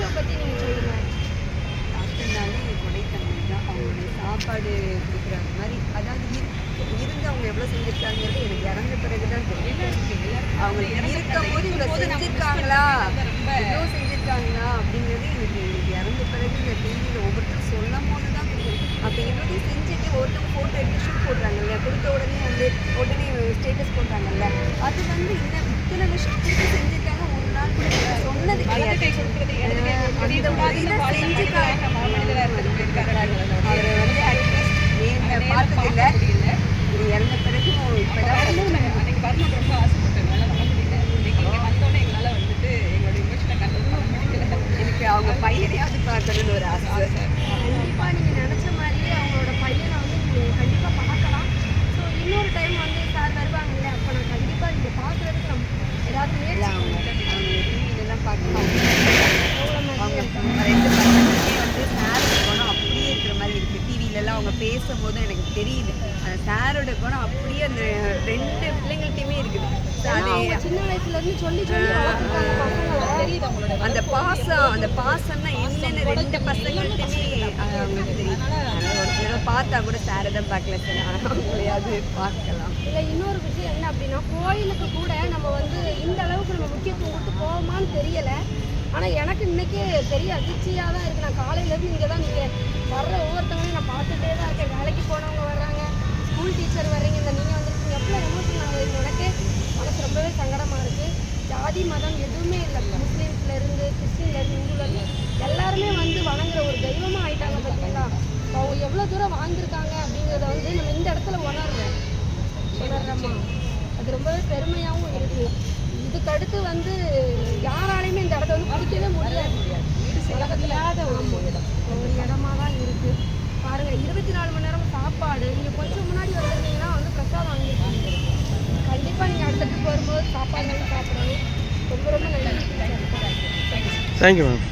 Show பற்றி நீங்கள் சொல்லுங்கள் டாக்டர்னாலே கொடைத்தன்மை தான் அவங்களுடைய சாப்பாடு கொடுக்குற மாதிரி அதாவது இருந்து அவங்க எவ்வளவு செஞ்சுருக்காங்கிறது எனக்கு இறந்த பிறகு தான் தெரியும் அவங்க இருக்கும் போது செஞ்சிருக்காங்களா? செஞ்சுருக்காங்களா எவ்வளோ செஞ்சுருக்காங்களா? அப்படிங்கிறது எனக்கு எனக்கு இறந்த பிறகு இந்த டிவியில் ஒவ்வொருத்தரும் சொல்லும் போது தான் தெரியும். அப்போ இவ்வளோத்தையும் செஞ்சுட்டு ஒருத்தவங்க ஃபோட்டோ எடுத்து ஷூட் போடுறாங்கல்ல கொடுத்த உடனே வந்து உடனே ஸ்டேட்டஸ் போடுறாங்கல்ல. அவர் வந்து அட்லீஸ்ட் நேரில் பார்த்ததில்ல இது இறந்த பிறகு இப்போதான் அன்னைக்கு வரணும் ரொம்ப ஆசைப்பட்டேன் என்னால வர முடியல இன்னைக்கு இங்க வந்தோடனே எங்களால் வந்துட்டு எங்களோட இமோஷனை கண்ட்ரோல் பண்ண முடியல எனக்கு அவங்க பையனையாவது பார்க்கணும்னு ஒரு ஆசை கண்டிப்பாக நீங்கள் நினச்ச மாதிரியே அவங்களோட பையனை வந்து நீங்க கண்டிப்பா பார்க்கலாம் ஸோ இன்னொரு டைம் வந்து சார் வருவாங்கல்ல அப்போ நான் கண்டிப்பாக நீங்கள் பார்க்குறதுக்கு நம்ம ஏதாவது இல்லை முயற்சி அவங்க அவங்க டிவிலலாம் பார்க்கலாம் அவங்க ரெண்டு பசங்களுமே வந்து சாரோட குணம் அப்படியே இருக்கிற மாதிரி இருக்குது டிவிலலாம் அவங்க பேசும்போது எனக்கு தெரியுது. அந்த சாரோட குணம் அப்படியே அந்த ரெண்டு பிள்ளைங்கள்ட்டையுமே இருக்குது. அந்த பாசம் அந்த பாசம்னா என்னன்னு ரெண்டு பசங்கள்ட்டையுமே அது அவங்களுக்கு தெரியும் ஒரு தடவை பார்த்தா கூட சாரை தான் பார்க்கல சார் ஆனால் அவங்களையாவது பார்க்கலாம். இல்லை இன்னொரு விஷயம் என்ன அப்படின்னா கோயிலுக்கு கூட நம்ம வந்து இந்த அளவுக்கு நம்ம முக்கியத்துவம் கொடுத்து போவோமான்னு தெரியல. ஆனால் எனக்கு இன்னைக்கு பெரிய அதிர்ச்சியாக தான் இருக்குது நான் காலையிலேருந்து இங்கே தான் நீங்கள் வர்ற ஒவ்வொருத்தவங்களையும் நான் பார்த்துட்டே ஜாதி மதம் எதுவுமே இல்லை. முஸ்லீம்ஸ்ல இருந்து கிறிஸ்டின்ல இருந்து இந்துல இருந்து எல்லாருமே வந்து வணங்குற ஒரு தெய்வமாக ஆயிட்டாங்க பார்த்தீங்களா அவங்க எவ்வளோ தூரம் வாழ்ந்திருக்காங்க அப்படிங்கிறத வந்து நம்ம இந்த இடத்துல உணர்றோம். உணர்றோமா? அது ரொம்பவே பெருமையாகவும் இருக்கு. இதுக்கடுத்து வந்து தேங்க்யூ மேம்